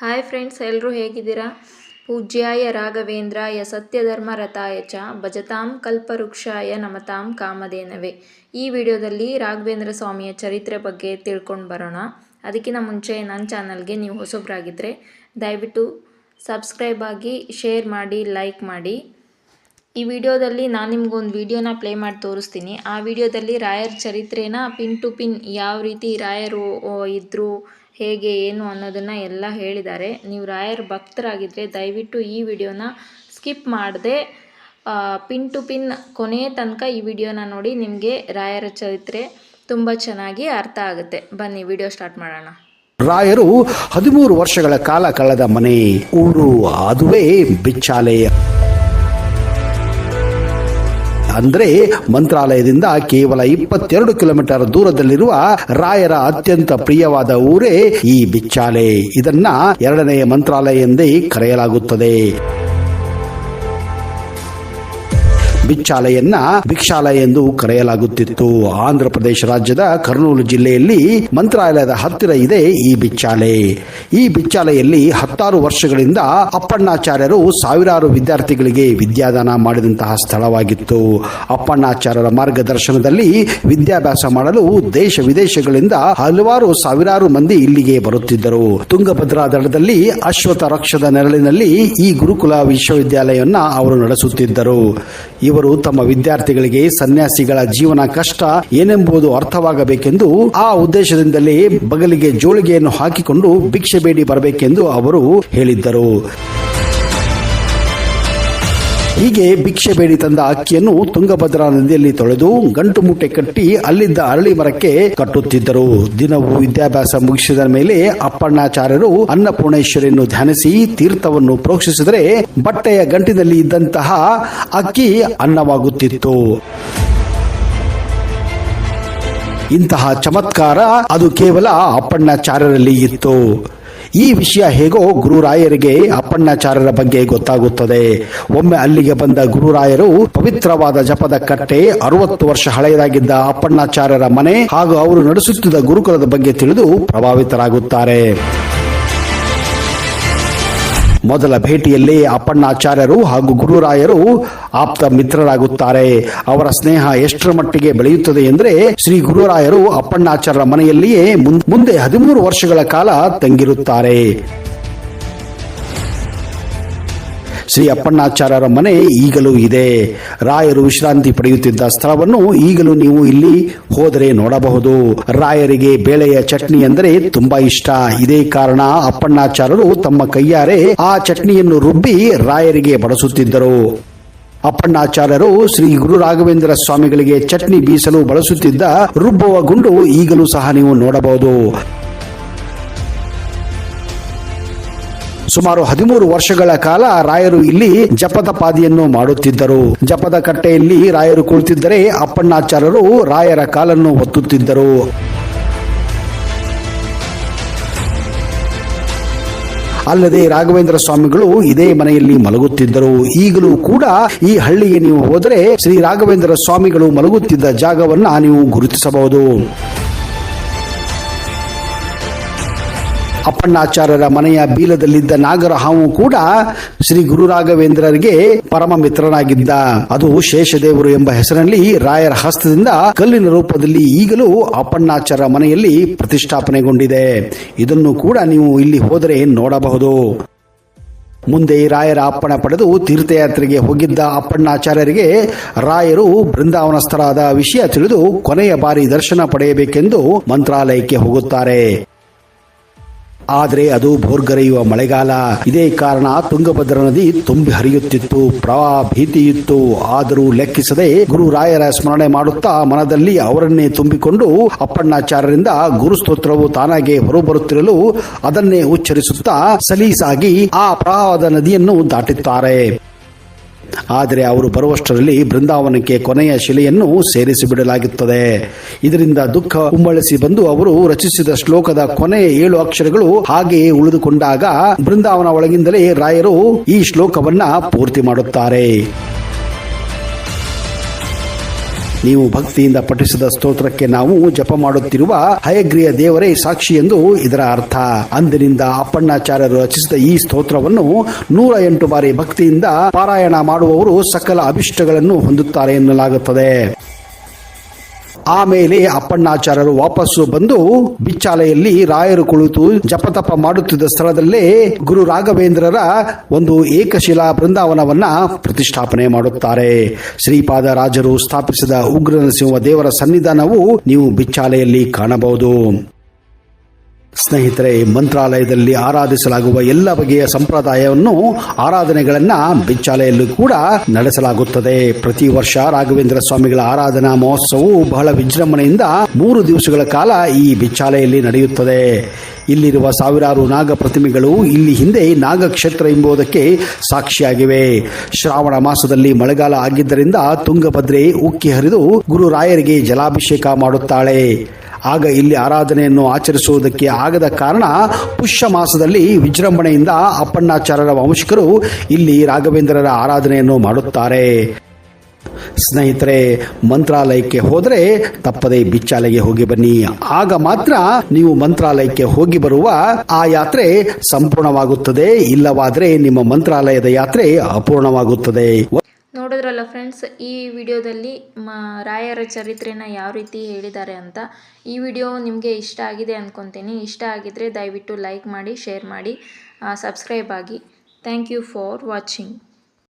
Hi friends ಎಲ್ಲರೂ ಹೇಗಿದ್ದೀರಾ? ಪೂಜ್ಯಾಯ ರಾಘವೇಂದ್ರಾಯ ಸತ್ಯಧರ್ಮ ರಥಾಯ ಚ ಭಜತಾಂ ಕಲ್ಪವೃಕ್ಷಾಯ ನಮತಾಂ ಕಾಮಧೇನವೇ. ಈ ವಿಡಿಯೋದಲ್ಲಿ ರಾಘವೇಂದ್ರ ಸ್ವಾಮಿಯ ಚರಿತ್ರೆ ಬಗ್ಗೆ ತಿಳ್ಕೊಂಡು ಬರೋಣ. ಅದಕ್ಕಿಂತ ಮುಂಚೆ ನನ್ನ ಚಾನಲ್ಗೆ ನೀವು ಹೊಸಬ್ರಾಗಿದ್ದರೆ ದಯವಿಟ್ಟು ಸಬ್ಸ್ಕ್ರೈಬ್ ಆಗಿ, ಶೇರ್ ಮಾಡಿ, ಲೈಕ್ ಮಾಡಿ. ಈ ವಿಡಿಯೋದಲ್ಲಿ ನಾನು ನಿಮ್ಗೊಂದು ವಿಡಿಯೋನ ಪ್ಲೇ ಮಾಡಿ ತೋರಿಸ್ತೀನಿ. ಆ ವಿಡಿಯೋದಲ್ಲಿ ರಾಯರ ಚರಿತ್ರೆನ ಪಿನ್ ಟು ಪಿನ್ ಯಾವ ರೀತಿ ರಾಯರು ಇದ್ದರು ಹೇಗೆ, ಏನು ಅನ್ನೋದನ್ನು ಎಲ್ಲ ಹೇಳಿದ್ದಾರೆ. ನೀವು ರಾಯರ ಭಕ್ತರಾಗಿದ್ದರೆ ದಯವಿಟ್ಟು ಈ ವಿಡಿಯೋನ ಸ್ಕಿಪ್ ಮಾಡದೆ ಪಿನ್ ಟು ಪಿನ್ ಕೊನೆಯ ತನಕ ಈ ವಿಡಿಯೋನ ನೋಡಿ, ನಿಮಗೆ ರಾಯರ ಚರಿತ್ರೆ ತುಂಬ ಚೆನ್ನಾಗಿ ಅರ್ಥ ಆಗುತ್ತೆ. ಬನ್ನಿ, ವಿಡಿಯೋ ಸ್ಟಾರ್ಟ್ ಮಾಡೋಣ. ರಾಯರು ಹದಿಮೂರು ವರ್ಷಗಳ ಕಾಲ ಕಳೆದ ಮನೆ, ಊರು ಅದುವೇ ಬಿಚ್ಚಾಲೆ ಅಂದ್ರೆ ಮಂತ್ರಾಲಯದಿಂದ ಕೇವಲ ಇಪ್ಪತ್ತೆರಡು ಕಿಲೋಮೀಟರ್ ದೂರದಲ್ಲಿರುವ ರಾಯರ ಅತ್ಯಂತ ಪ್ರಿಯವಾದ ಊರೇ ಈ ಬಿಚ್ಚಾಲೆ. ಇದನ್ನ ಎರಡನೆಯ ಮಂತ್ರಾಲಯ ಎಂದೇ ಕರೆಯಲಾಗುತ್ತದೆ. ಬಿಚ್ಚಾಲೆಯನ್ನ ಭಿಕ್ಷಾಲಯ ಎಂದು ಕರೆಯಲಾಗುತ್ತಿತ್ತು. ಆಂಧ್ರ ಪ್ರದೇಶ ರಾಜ್ಯದ ಕರ್ನೂಲು ಜಿಲ್ಲೆಯಲ್ಲಿ ಮಂತ್ರಾಲಯದ ಹತ್ತಿರ ಇದೆ ಈ ಬಿಚ್ಚಾಲೆ ಈ ಬಿಚ್ಚಾಲೆಯಲ್ಲಿ ಹತ್ತಾರು ವರ್ಷಗಳಿಂದ ಅಪ್ಪಣ್ಣಾಚಾರ್ಯರು ಸಾವಿರಾರು ವಿದ್ಯಾರ್ಥಿಗಳಿಗೆ ವಿದ್ಯಾದಾನ ಮಾಡಿದಂತಹ ಸ್ಥಳವಾಗಿತ್ತು. ಅಪ್ಪಣ್ಣಾಚಾರ್ಯರ ಮಾರ್ಗದರ್ಶನದಲ್ಲಿ ವಿದ್ಯಾಭ್ಯಾಸ ಮಾಡಲು ದೇಶ ವಿದೇಶಗಳಿಂದ ಹಲವಾರು ಸಾವಿರಾರು ಮಂದಿ ಇಲ್ಲಿಗೆ ಬರುತ್ತಿದ್ದರು. ತುಂಗಭದ್ರಾ ದಡದಲ್ಲಿ ಅಶ್ವಥ ರಕ್ಷದ ನೆರಳಿನಲ್ಲಿ ಈ ಗುರುಕುಲ ವಿಶ್ವವಿದ್ಯಾಲಯವನ್ನ ಅವರು ನಡೆಸುತ್ತಿದ್ದರು. ತಮ್ಮ ವಿದ್ಯಾರ್ಥಿಗಳಿಗೆ ಸನ್ಯಾಸಿಗಳ ಜೀವನ ಕಷ್ಟ ಏನೆಂಬುದು ಅರ್ಥವಾಗಬೇಕೆಂದು ಆ ಉದ್ದೇಶದಿಂದಲೇ ಬಗಲಿಗೆ ಜೋಳಿಗೆಯನ್ನು ಹಾಕಿಕೊಂಡು ಭಿಕ್ಷೆ ಬೇಡಿ ಬರಬೇಕೆಂದು ಅವರು ಹೇಳಿದ್ದರು. ಹೀಗೆ ಭಿಕ್ಷೆ ಬೇಡಿ ತಂದ ಅಕ್ಕಿಯನ್ನು ತುಂಗಭದ್ರಾ ನದಿಯಲ್ಲಿ ತೊಳೆದು ಗಂಟು ಮೂಟೆ ಕಟ್ಟಿ ಅಲ್ಲಿದ್ದ ಅರಳಿ ಮರಕ್ಕೆ ಕಟ್ಟುತ್ತಿದ್ದರು. ದಿನವೂ ವಿದ್ಯಾಭ್ಯಾಸ ಮುಗಿಸಿದ ಮೇಲೆ ಅಪ್ಪಣ್ಣಾಚಾರ್ಯರು ಅನ್ನಪೂರ್ಣೇಶ್ವರಿಯನ್ನು ಧ್ಯಾನಿಸಿ ತೀರ್ಥವನ್ನು ಪ್ರೋಕ್ಷಿಸಿದರೆ ಬಟ್ಟೆಯ ಗಂಟಿನಲ್ಲಿ ಇದ್ದಂತಹ ಅಕ್ಕಿ ಅನ್ನವಾಗುತ್ತಿತ್ತು. ಇಂತಹ ಚಮತ್ಕಾರ ಅದು ಕೇವಲ ಅಪ್ಪಣ್ಣಾಚಾರ್ಯರಲ್ಲಿ ಇತ್ತು. ಈ ವಿಷಯ ಹೇಗೋ ಗುರುರಾಯರಿಗೆ ಅಪ್ಪಣ್ಣಾಚಾರ್ಯರ ಬಗ್ಗೆ ಗೊತ್ತಾಗುತ್ತದೆ. ಒಮ್ಮೆ ಅಲ್ಲಿಗೆ ಬಂದ ಗುರುರಾಯರು ಪವಿತ್ರವಾದ ಜಪದ ಕಟ್ಟೆ, ಅರವತ್ತು ವರ್ಷ ಹಳೆಯದಾಗಿದ್ದ ಅಪ್ಪಣ್ಣಾಚಾರ್ಯರ ಮನೆ ಹಾಗೂ ಅವರು ನಡೆಸುತ್ತಿದ್ದ ಗುರುಕುಲದ ಬಗ್ಗೆ ತಿಳಿದು ಪ್ರಭಾವಿತರಾಗುತ್ತಾರೆ. ಮೊದಲ ಭೇಟಿಯಲ್ಲಿ ಅಪ್ಪಣ್ಣಾಚಾರ್ಯರು ಹಾಗೂ ಗುರುರಾಯರು ಆಪ್ತ ಮಿತ್ರರಾಗುತ್ತಾರೆ. ಅವರ ಸ್ನೇಹ ಎಷ್ಟರ ಮಟ್ಟಿಗೆ ಬೆಳೆಯುತ್ತದೆ ಎಂದರೆ ಶ್ರೀ ಗುರುರಾಯರು ಅಪ್ಪಣ್ಣಾಚಾರ್ಯರ ಮನೆಯಲ್ಲಿಯೇ ಮುಂದೆ ಹದಿಮೂರು ವರ್ಷಗಳ ಕಾಲ ತಂಗಿರುತ್ತಾರೆ. ಶ್ರೀ ಅಪ್ಪಣ್ಣಾಚಾರ್ಯರ ಮನೆ ಈಗಲೂ ಇದೆ. ರಾಯರು ವಿಶ್ರಾಂತಿ ಪಡೆಯುತ್ತಿದ್ದ ಸ್ಥಳವನ್ನು ಈಗಲೂ ನೀವು ಇಲ್ಲಿ ಹೋದರೆ ನೋಡಬಹುದು. ರಾಯರಿಗೆ ಬೇಳೆಯ ಚಟ್ನಿ ಅಂದರೆ ತುಂಬಾ ಇಷ್ಟ. ಇದೇ ಕಾರಣ ಅಪ್ಪಣ್ಣಾಚಾರ್ಯರು ತಮ್ಮ ಕೈಯಾರೆ ಆ ಚಟ್ನಿಯನ್ನು ರುಬ್ಬಿ ರಾಯರಿಗೆ ಬಡಿಸುತ್ತಿದ್ದರು ಅಪ್ಪಣ್ಣಾಚಾರ್ಯರು ಶ್ರೀ ಗುರು ರಾಘವೇಂದ್ರ ಸ್ವಾಮಿಗಳಿಗೆ ಚಟ್ನಿ ಬೀಸಲು ಬಳಸುತ್ತಿದ್ದ ರುಬ್ಬುವ ಗುಂಡು ಈಗಲೂ ಸಹ ನೀವು ನೋಡಬಹುದು. ಸುಮಾರು ಹದಿಮೂರು ವರ್ಷಗಳ ಕಾಲ ರಾಯರು ಇಲ್ಲಿ ಜಪದ ಪಾದಿಯನ್ನು ಮಾಡುತ್ತಿದ್ದರು. ಜಪದ ಕಟ್ಟೆಯಲ್ಲಿ ರಾಯರು ಕುಳಿತಿದ್ದರೆ ಅಪ್ಪಣ್ಣಾಚಾರ್ಯರು ರಾಯರ ಕಾಲನ್ನು ಒತ್ತುತ್ತಿದ್ದರು. ಅಲ್ಲದೆ ರಾಘವೇಂದ್ರ ಸ್ವಾಮಿಗಳು ಇದೇ ಮನೆಯಲ್ಲಿ ಮಲಗುತ್ತಿದ್ದರು. ಈಗಲೂ ಕೂಡ ಈ ಹಳ್ಳಿಗೆ ನೀವು ಹೋದರೆ ಶ್ರೀ ರಾಘವೇಂದ್ರ ಸ್ವಾಮಿಗಳು ಮಲಗುತ್ತಿದ್ದ ಜಾಗವನ್ನ ನೀವು ಗುರುತಿಸಬಹುದು. ಅಪ್ಪಣ್ಣಾಚಾರ್ಯರ ಮನೆಯ ಬೀಲದಲ್ಲಿದ್ದ ನಾಗರ ಹಾವು ಕೂಡ ಶ್ರೀ ಗುರು ರಾಘವೇಂದ್ರರಿಗೆ ಪರಮ ಮಿತ್ರನಾಗಿದ್ದ. ಅದು ಶೇಷದೇವರು ಎಂಬ ಹೆಸರಿನಲ್ಲಿ ರಾಯರ ಹಸ್ತದಿಂದ ಕಲ್ಲಿನ ರೂಪದಲ್ಲಿ ಈಗಲೂ ಅಪ್ಪಣ್ಣಾಚಾರ್ಯ ಮನೆಯಲ್ಲಿ ಪ್ರತಿಷ್ಠಾಪನೆಗೊಂಡಿದೆ. ಇದನ್ನು ಕೂಡ ನೀವು ಇಲ್ಲಿ ಹೋದರೆ ನೋಡಬಹುದು. ಮುಂದೆ ರಾಯರ ಅಪ್ಪಣೆ ಪಡೆದು ತೀರ್ಥಯಾತ್ರೆಗೆ ಹೋಗಿದ್ದ ಅಪ್ಪಣ್ಣಾಚಾರ್ಯರಿಗೆ ರಾಯರು ಬೃಂದಾವನಸ್ಥರಾದ ವಿಷಯ ತಿಳಿದು ಕೊನೆಯ ಬಾರಿ ದರ್ಶನ ಪಡೆಯಬೇಕೆಂದು ಮಂತ್ರಾಲಯಕ್ಕೆ ಹೋಗುತ್ತಾರೆ. ಆದರೆ ಅದು ಭೋರ್ಗರೆಯುವ ಮಳೆಗಾಲ. ಇದೇ ಕಾರಣ ತುಂಗಭದ್ರಾ ನದಿ ತುಂಬಿ ಹರಿಯುತ್ತಿತ್ತು. ಪ್ರವಾಹ ಭೀತಿ ಇತ್ತು ಆದರೂ ಲೆಕ್ಕಿಸದೆ ಗುರುರಾಯರ ಸ್ಮರಣೆ ಮಾಡುತ್ತಾ ಮನದಲ್ಲಿ ಅವರನ್ನೇ ತುಂಬಿಕೊಂಡು ಅಪ್ಪಣ್ಣಾಚಾರ್ಯರಿಂದ ಗುರುಸ್ತೋತ್ರವು ತಾನಾಗೆ ಹೊರಬರುತ್ತಿರಲು ಅದನ್ನೇ ಉಚ್ಚರಿಸುತ್ತಾ ಸಲೀಸಾಗಿ ಆ ಪ್ರವಾಹದ ನದಿಯನ್ನು ದಾಟುತ್ತಾರೆ. ಆದರೆ ಅವರು ಬರುವಷ್ಟರಲ್ಲಿ ಬೃಂದಾವನಕ್ಕೆ ಕೊನೆಯ ಶಿಲೆಯನ್ನು ಸೇರಿಸಿಬಿಡಲಾಗುತ್ತದೆ. ಇದರಿಂದ ದುಃಖ ಉಮ್ಮಳಿಸಿ ಬಂದು ಅವರು ರಚಿಸಿದ ಶ್ಲೋಕದ ಕೊನೆಯ ಏಳು ಅಕ್ಷರಗಳು ಹಾಗೆಯೇ ಉಳಿದುಕೊಂಡಾಗ ಬೃಂದಾವನ ಒಳಗಿಂದಲೇ ರಾಯರು ಈ ಶ್ಲೋಕವನ್ನ ಪೂರ್ತಿ ಮಾಡುತ್ತಾರೆ. ನೀವು ಭಕ್ತಿಯಿಂದ ಪಠಿಸಿದ ಸ್ತೋತ್ರಕ್ಕೆ ನಾವು ಜಪ ಮಾಡುತ್ತಿರುವ ಹಯಗ್ರಿಯ ದೇವರೇ ಸಾಕ್ಷಿ ಎಂದು ಇದರ ಅರ್ಥ. ಅಂದಿನಿಂದ ಅಪ್ಪಣ್ಣಾಚಾರ್ಯರು ರಚಿಸಿದ ಈ ಸ್ತೋತ್ರವನ್ನು ನೂರ ಎಂಟು ಬಾರಿ ಭಕ್ತಿಯಿಂದ ಪಾರಾಯಣ ಮಾಡುವವರು ಸಕಲ ಅಭಿಷ್ಟಗಳನ್ನು ಹೊಂದುತ್ತಾರೆ ಎನ್ನಲಾಗುತ್ತದೆ. ಆಮೇಲೆ ಅಪ್ಪಣ್ಣಾಚಾರ್ಯರು ವಾಪಸ್ಸು ಬಂದು ಬಿಚ್ಚಾಲೆಯಲ್ಲಿ ರಾಯರು ಕುಳಿತು ಜಪತಪ ಮಾಡುತ್ತಿದ್ದ ಸ್ಥಳದಲ್ಲೇ ಗುರು ರಾಘವೇಂದ್ರರ ಒಂದು ಏಕಶಿಲಾ ಬೃಂದಾವನವನ್ನ ಪ್ರತಿಷ್ಠಾಪನೆ ಮಾಡುತ್ತಾರೆ. ಶ್ರೀಪಾದ ರಾಜರು ಸ್ಥಾಪಿಸಿದ ಉಗ್ರನ ಸಿಂಹ ದೇವರ ಸನ್ನಿಧಾನವು ನೀವು ಬಿಚ್ಚಾಲೆಯಲ್ಲಿ ಕಾಣಬಹುದು. ಸ್ನೇಹಿತರೆ ಮಂತ್ರಾಲಯದಲ್ಲಿ ಆರಾಧಿಸಲಾಗುವ ಎಲ್ಲ ಬಗೆಯ ಸಂಪ್ರದಾಯವನ್ನು ಆರಾಧನೆಗಳನ್ನ ಬಿಚ್ಚಾಲೆಯಲ್ಲೂ ಕೂಡ ನಡೆಸಲಾಗುತ್ತದೆ. ಪ್ರತಿ ವರ್ಷ ರಾಘವೇಂದ್ರ ಸ್ವಾಮಿಗಳ ಆರಾಧನಾ ಮಹೋತ್ಸವವು ಬಹಳ ವಿಜೃಂಭಣೆಯಿಂದ ಮೂರು ದಿವಸಗಳ ಕಾಲ ಈ ಬಿಚ್ಚಾಲೆಯಲ್ಲಿ ನಡೆಯುತ್ತದೆ. ಇಲ್ಲಿರುವ ಸಾವಿರಾರು ನಾಗ ಪ್ರತಿಮೆಗಳು ಇಲ್ಲಿ ಹಿಂದೆ ನಾಗಕ್ಷೇತ್ರ ಎಂಬುದಕ್ಕೆ ಸಾಕ್ಷಿಯಾಗಿವೆ. ಶ್ರಾವಣ ಮಾಸದಲ್ಲಿ ಮಳೆಗಾಲ ಆಗಿದ್ದರಿಂದ ತುಂಗಭದ್ರೆ ಉಕ್ಕಿ ಹರಿದು ಗುರುರಾಯರಿಗೆ ಜಲಾಭಿಷೇಕ ಮಾಡುತ್ತಾಳೆ. ಆಗ ಇಲ್ಲಿ ಆರಾಧನೆಯನ್ನು ಆಚರಿಸುವುದಕ್ಕೆ ಆಗದ ಕಾರಣ ಪುಷ್ಯ ಮಾಸದಲ್ಲಿ ವಿಜೃಂಭಣೆಯಿಂದ ಅಪ್ಪಣ್ಣಾಚಾರ್ಯರ ವಂಶಿಕರು ಇಲ್ಲಿ ರಾಘವೇಂದ್ರರ ಆರಾಧನೆಯನ್ನು ಮಾಡುತ್ತಾರೆ. ಸ್ನೇಹಿತರೆ, ಮಂತ್ರಾಲಯಕ್ಕೆ ಹೋದರೆ ತಪ್ಪದೆ ಬಿಚ್ಚಾಲೆಗೆ ಹೋಗಿ ಬನ್ನಿ. ಆಗ ಮಾತ್ರ ನೀವು ಮಂತ್ರಾಲಯಕ್ಕೆ ಹೋಗಿ ಬರುವ ಆ ಯಾತ್ರೆ ಸಂಪೂರ್ಣವಾಗುತ್ತದೆ. ಇಲ್ಲವಾದರೆ ನಿಮ್ಮ ಮಂತ್ರಾಲಯದ ಯಾತ್ರೆ ಅಪೂರ್ಣವಾಗುತ್ತದೆ. ನೋಡಿದ್ರಲ್ಲ ಫ್ರೆಂಡ್ಸ್, ಈ ವಿಡಿಯೋದಲ್ಲಿ ಮ, ರಾಯರ ಚರಿತ್ರೆನ ಯಾವ ರೀತಿ ಹೇಳಿದ್ದಾರೆ ಅಂತ ಈ ವಿಡಿಯೋ ನಿಮಗೆ ಇಷ್ಟ ಆಗಿದೆ ಅಂದ್ಕೊತೀನಿ ಇಷ್ಟ ಆಗಿದ್ದರೆ ದಯವಿಟ್ಟು ಲೈಕ್ ಮಾಡಿ, ಶೇರ್ ಮಾಡಿ ಸಬ್ಸ್ಕ್ರೈಬ್ ಆಗಿ. Thank you for watching.